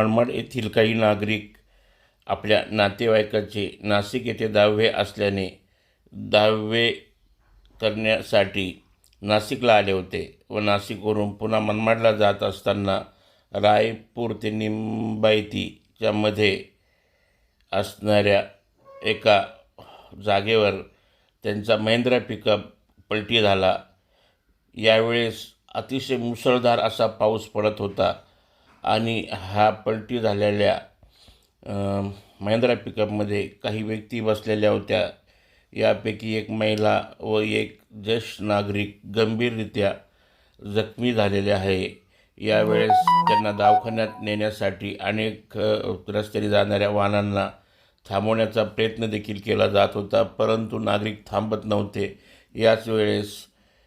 मनमाड येथील काही नागरिक आपल्या नातेवाईकाचे नाशिक येथे दहावे असल्याने दहावे करण्यासाठी नाशिकला आले होते व नाशिकवरून पुन्हा मनमाडला जात असताना रायपूर ते निंबायतीच्या मध्ये असणाऱ्या एका जागेवर त्यांचा महिंद्रा पिकअप पलटी झाला. यावेळेस अतिशय मुसळधार असा पाऊस पडत होता. आणि हा पलटी झालेल्या महिंद्रा पिकअपमध्ये काही व्यक्ती बसलेल्या होत्या. यापैकी एक महिला व एक ज्येष्ठ नागरिक गंभीररित्या जखमी झालेले आहे. यावेळेस त्यांना दवाखान्यात नेण्यासाठी अनेक रस्त्याने जाणाऱ्या वाहनांना थांबवण्याचा प्रयत्न देखील केला जात होता परंतु नागरिक थांबत नव्हते. याच वेळेस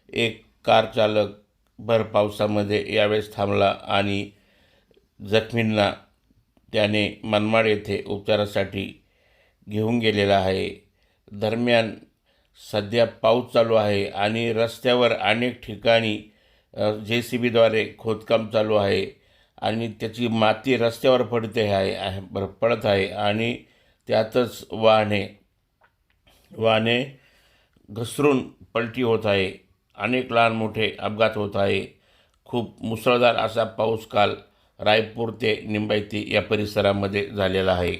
एक कार चालक भर पावसामध्ये यावेळेस थांबला आणि जखमींना त्याने मनमाड येथे उपचारासाठी घेऊन गेलेला आहे. दरम्यान सध्या पाऊस चालू आहे आणि रस्त्यावर अनेक ठिकाणी जे सी बीद्वारे खोदकाम चालू आहे आणि त्याची माती रस्त्यावर पडते आहे पडत आहे आणि त्यातच वाहने वाहने घसरून पलटी होत आहे. अनेक लहान मोठे अपघात होत आहे. खूप मुसळधार असा पाऊस काल रायपूर ते निंबायती या परिसरामध्ये झालेला आहे.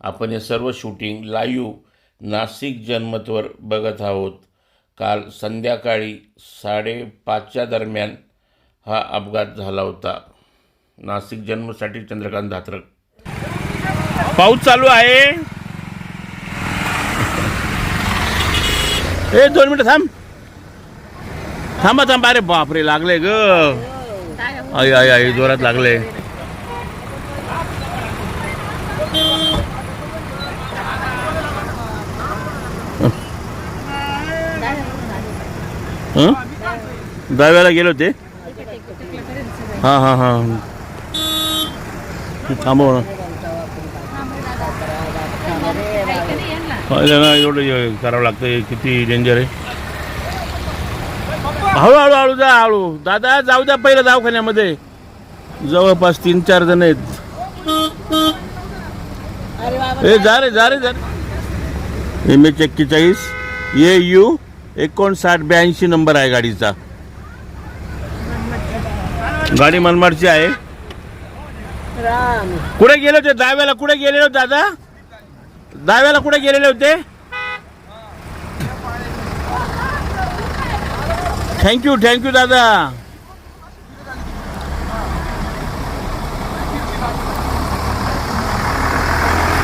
आपण हे सर्व शूटिंग लाईव्ह नाशिक जनमतवर बघत आहोत. काल संध्याकाळी साडेपाचच्या दरम्यान हा अपघात झाला होता. नाशिक जन्मसाठी चंद्रकांत धात्रक. पाऊस चालू आहे. ए दोन मिनिटं थांब. थांबा थांबा. अरे बापरे लागले ग. आई आई आई जोरात लागले. हं? दहाव्याला गेलो ते हां हां हां. थांबव ना. ना एवढं करावं लागतं किती डेंजर आहे. हळूहळू हळू जा हळू. दादा जाऊ द्या पहिलं दवाखान्यामध्ये. जवळपास तीन चार जण आहेत. ए जा रे जा रे जा एम एच एक्केचाळीस. ए यू एकोणसाठ ब्याऐंशी नंबर आहे गाडीचा. गाडी मनमाडची आहे. कुठे गेले होते? दहाव्याला कुठे गेलेले होते दादा? दहाव्याला कुठे गेलेले होते? থ্যাংক ইউ থ্যাংক ইউ দাদা